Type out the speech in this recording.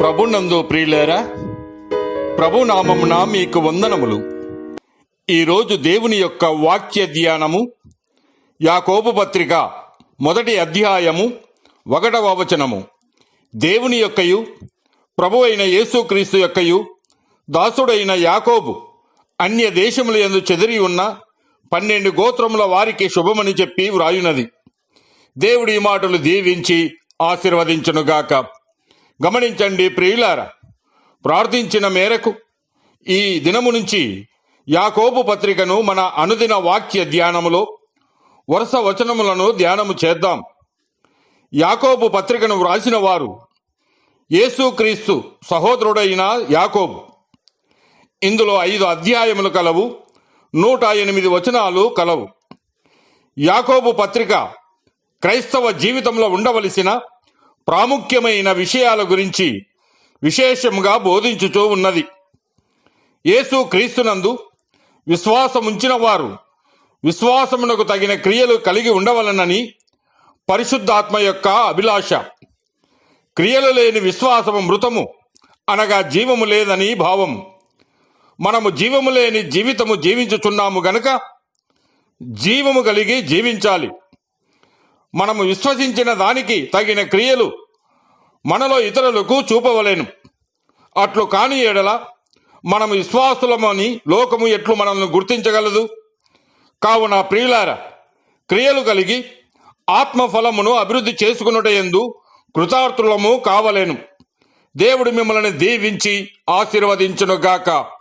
ప్రభునందు ప్రియులేరా ప్రభు మీకు వందనములు. ఈరోజు దేవుని యొక్క వాక్య ధ్యానము యాకోబు పత్రిక మొదటి అధ్యాయము ఒకటవ వచనము. దేవుని యొక్కయు ప్రభు అయిన యేసుక్రీస్తు యొక్కయు దాసుడైన యాకోబు అన్య దేశముల యందు చెదిరి ఉన్న పన్నెండు గోత్రముల వారికి శుభమని చెప్పి వ్రాయునది. దేవుడి మాటలు దీవించి ఆశీర్వదించునుగాక. గమనించండి ప్రియులారా ప్రార్థించిన మేరకు ఈ దినము నుంచి యాకోబు పత్రికను మన అనుదిన వాక్య ధ్యానములో వరుస వచనములను ధ్యానము చేద్దాం. యాకోబు పత్రికను వ్రాసిన వారు యేసుక్రీస్తు సహోదరుడైన యాకోబు. ఇందులో ఐదు అధ్యాయములు కలవు నూట ఎనిమిది వచనాలు కలవు. యాకోబు పత్రిక క్రైస్తవ జీవితంలో ఉండవలసిన ప్రాముఖ్యమైన విషయాల గురించి విశేషంగా బోధించుచూ ఉన్నది. యేసు క్రీస్తునందు విశ్వాసముంచిన వారు విశ్వాసమునకు తగిన క్రియలు కలిగి ఉండవలనని పరిశుద్ధాత్మ యొక్క అభిలాష. క్రియలు లేని విశ్వాసము మృతము అనగా జీవము లేదని భావం. మనము జీవము లేని జీవితము జీవించుచున్నాము గనుక జీవము కలిగి జీవించాలి. మనము విశ్వసించిన దానికి తగిన క్రియలు మనలో ఇతరులకు చూపవలేను. అట్లు కాని ఎడల మనము విశ్వాసులమని లోకము ఎట్లు మనల్ని గుర్తించగలదు? కావున ప్రియులార క్రియలు కలిగి ఆత్మఫలమును అభివృద్ధి చేసుకున్నట ఎందు కృతార్థులము కావలేను. దేవుడు మిమ్మల్ని దీవించి ఆశీర్వదించునుగాక.